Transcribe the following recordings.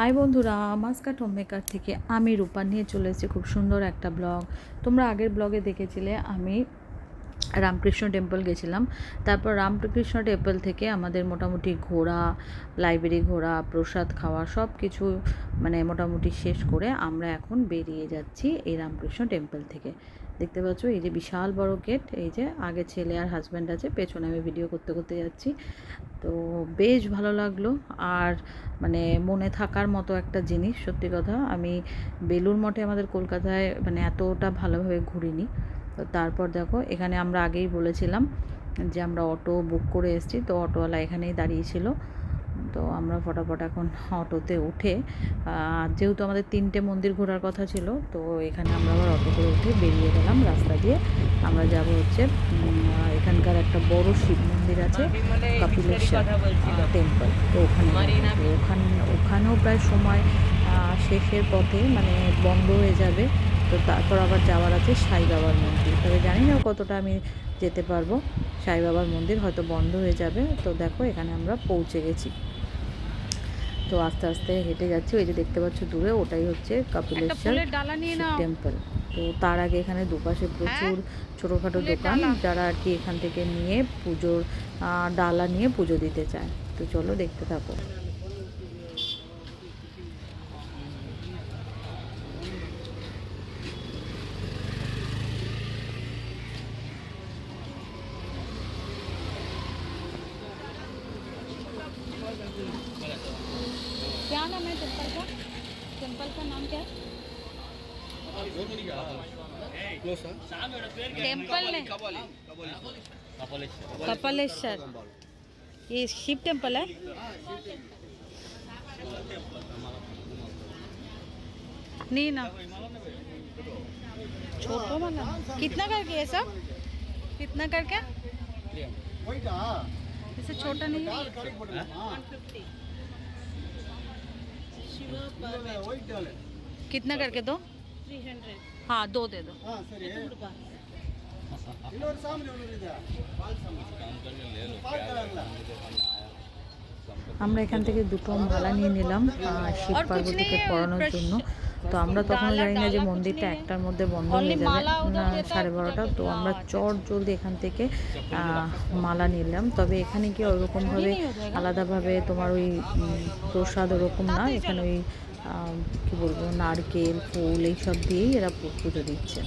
High বন্ধুরা, Muscat home maker থেকে আমি রূপা নিয়ে চলে এসেছি খুব সুন্দর একটা ব্লগ। তোমরা আগের ব্লগে দেখেছিলে, আমি রামকৃষ্ণ টেম্পল গেছিলাম। তারপর রামকৃষ্ণ টেম্পল থেকে আমাদের মোটামুটি ঘোরা, লাইব্রেরি ঘোরা, প্রসাদ খাওয়া সব কিছু মানে মোটামুটি শেষ করে আমরা এখন বেরিয়ে যাচ্ছি এই রামকৃষ্ণ টেম্পল থেকে। দেখতে পাচ্ছ এই যে বিশাল বড় গেট, এই যে আগে ছেলে আর হাজব্যান্ড আছে, পেছনে আমি ভিডিও করতে করতে যাচ্ছি। তো বেশ ভালো লাগল আর মানে মনে থাকার মতো একটা জিনিস, সত্যি কথা আমি বেলুর মঠে আমাদের কলকাতায় মানে এতটা ভালোভাবে ঘুরিনি। তো তারপর দেখো, এখানে আমরা আগেই বলেছিলাম যে আমরা অটো বুক করে এসেছি, তো অটোওয়ালা এখানেই দাঁড়িয়েছিল তো আমরা ফটাফট এখন অটোতে উঠে আর যেহেতু আমাদের তিনটে মন্দির ঘোরার কথা ছিল, তো এখানে আমরা আবার অটো করে উঠে বেরিয়ে গেলাম রাস্তা দিয়ে। আমরা যাব হচ্ছে এখানকার একটা বড় শিব মন্দির আছে, কপিলেশ্বর টেম্পল তো ওখানে ওখানে ওখানেও প্রায় সময় শেষের পথে মানে বন্ধ হয়ে যাবে। তো তারপর আবার যাওয়ার আছে সাই বাবার মন্দির। তবে জানি না কতটা আমি যেতে পারব। সাই বাবার মন্দির হয়তো বন্ধ হয়ে যাবে। তো দেখো এখানে আমরা পৌঁছে গেছি। তো আস্তে আস্তে হেঁটে যাচ্ছি। ওই যে দেখতে পাচ্ছ দূরে ওটাই হচ্ছে কপিলেশ্বর টেম্পল তো তার আগে এখানে দুপাশে প্রচুর ছোটোখাটো দোকান যারা আর কি এখান থেকে নিয়ে পুজোর আহ, ডালা নিয়ে পুজো দিতে চায়। তো চলো দেখতে থাকো। क्या नाम है टेंपल का? टेंपल का नाम क्या है? टेंपल ने कपालेश्वर। ये शिव टेंपल है? नहीं ना छोटा वाला। कितना करके ये सब? कितना करके? इसे छोटा नहीं है कितना करके दो हाँ दो दे दो আমরা এখান থেকে দুটো মালা নিয়ে নিলাম আহ, শিব আর কুছ পার্বতীকে নেই है, পড়ানোর प्रश्न- জন্য তো আমরা তখন জানি না যে মন্দিরটা একটার মধ্যে বন্ধ হয়ে যাবে না সাড়ে বারোটা। তো আমরা চট জলদি এখান থেকে মালা নিলাম। তবে এখানে কি ওরকমভাবে আলাদাভাবে তোমার ওই প্রসাদ ওরকম না? এখানে ওই কী বলব নারকেল ফুল এইসব দিয়েই এরা পুজো দিচ্ছে।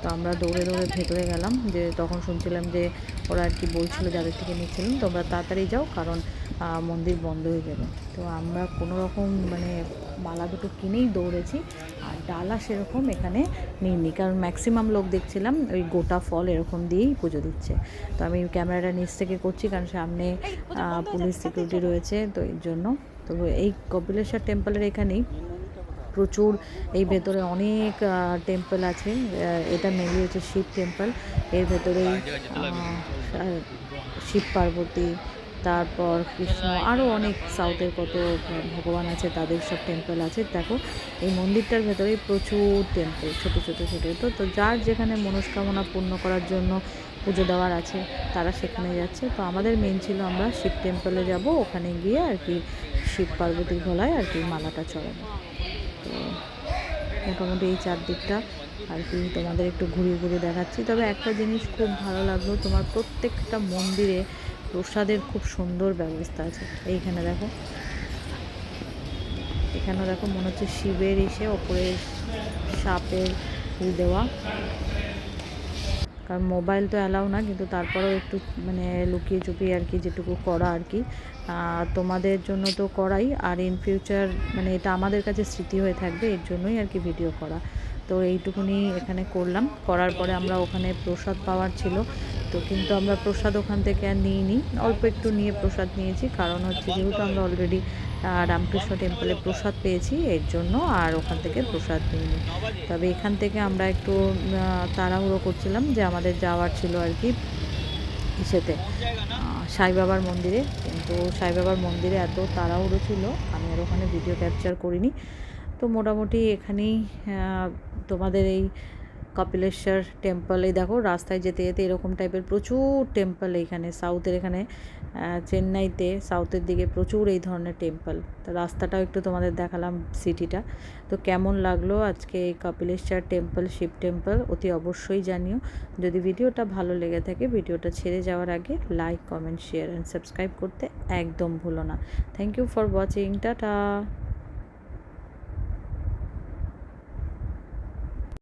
তো আমরা দৌড়ে দৌড়ে ভেতরে গেলাম। যে তখন শুনছিলাম যে ওরা আর কি বলছিল যাদের থেকে নিচ্ছিলাম। তোমরা তাড়াতাড়ি যাও কারণ মন্দির বন্ধ হয়ে যাবে। তো আমরা কোনো রকম মানে মালা দুটো কিনেই দৌড়েছি আর ডালা সেরকম এখানে নিইনি। কারণ ম্যাক্সিমাম লোক দেখছিলাম ওই গোটা ফল এরকম দিয়েই পুজো দিচ্ছে। তো আমি ক্যামেরাটা নিচ থেকে করছি কারণ সামনে পুলিশ সিকিউরিটি রয়েছে তো এই জন্য। তো এই কপিলেশ্বর টেম্পলের এখানেই প্রচুর এই ভেতরে অনেক টেম্পল আছে। এটা মেনলি হচ্ছে শিব টেম্পল এর ভেতরেই শিব পার্বতী তারপর কৃষ্ণ আরও অনেক সাউথের কত ভগবান আছে, তাদের সব টেম্পল আছে। দেখো, এই মন্দিরটার ভেতরেই প্রচুর টেম্পল ছোট ছোট, ছোটো। তো তো যার যেখানে মনস্কামনা পূর্ণ করার জন্য পুজো দেওয়ার আছে, তারা সেখানে যাচ্ছে। তো আমাদের মেন ছিল আমরা শিব টেম্পলে যাব, ওখানে গিয়ে আর কি শিব পার্বতীর গলায় আর কি মালাটা চড়াবো। তো মোটামুটি এই চারদিকটা আর কি তোমাদের একটু ঘুরিয়ে ঘুরিয়ে দেখাচ্ছি। তবে একটা জিনিস খুব ভালো লাগল, তোমার প্রত্যেকটা মন্দিরে প্রসাদের খুব সুন্দর ব্যবস্থা আছে। এইখানে দেখো। এখানে দেখো, মনে হচ্ছে শিবের এসে ওপরে সাপের ই দেওয়া। কারণ মোবাইল তো অ্যালাউ না, কিন্তু তারপরেও একটু মানে লুকিয়ে চুপিয়ে আর কি যেটুকু করা আর কি। তোমাদের জন্য তো করাই, আর ইন ফিউচার মানে এটা আমাদের কাছে স্মৃতি হয়ে থাকবে, এর জন্যই আর কি ভিডিও করা। তো এইটুকুনি এখানে করলাম। করার পরে আমরা ওখানে প্রসাদ পাওয়ার ছিল। তো কিন্তু আমরা প্রসাদ ওখান থেকে আর নিইনি। অল্প একটু নিয়ে প্রসাদ নিয়েছি, কারণ হচ্ছে যেহেতু আমরা অলরেডি রামকৃষ্ণ টেম্পলে প্রসাদ পেয়েছি, এর জন্য আর ওখান থেকে প্রসাদ নিইনি। তবে এখান থেকে আমরা একটু তাড়াহুড়ো করছিলাম যে আমাদের যাওয়ার ছিল আর কি ইসেতে সাই বাবার মন্দিরে। কিন্তু সাই বাবার মন্দিরে এত তাড়াহুড়ো ছিল, আমি আর ওখানে ভিডিও ক্যাপচার করিনি। তো মোটামুটি এখানেই তোমাদের এই কপিলেশ্বর টেম্পল এই দেখো, রাস্তায় যেতে যেতে এরকম টাইপের প্রচুর টেম্পল এইখানে সাউথের এখানে চেন্নাইতে সাউথের দিকে প্রচুর এই ধরনের টেম্পল তো রাস্তাটাও একটু তোমাদের দেখালাম সিটিটা তো কেমন লাগল আজকে এই কপিলেশ্বর টেম্পল শিব টেম্পল অতি অবশ্যই জানিও। যদি ভিডিওটা ভালো লেগে থাকে, ভিডিওটা ছেড়ে যাওয়ার আগে like comment share and subscribe করতে একদম ভুলো না। Thank you for watching tata!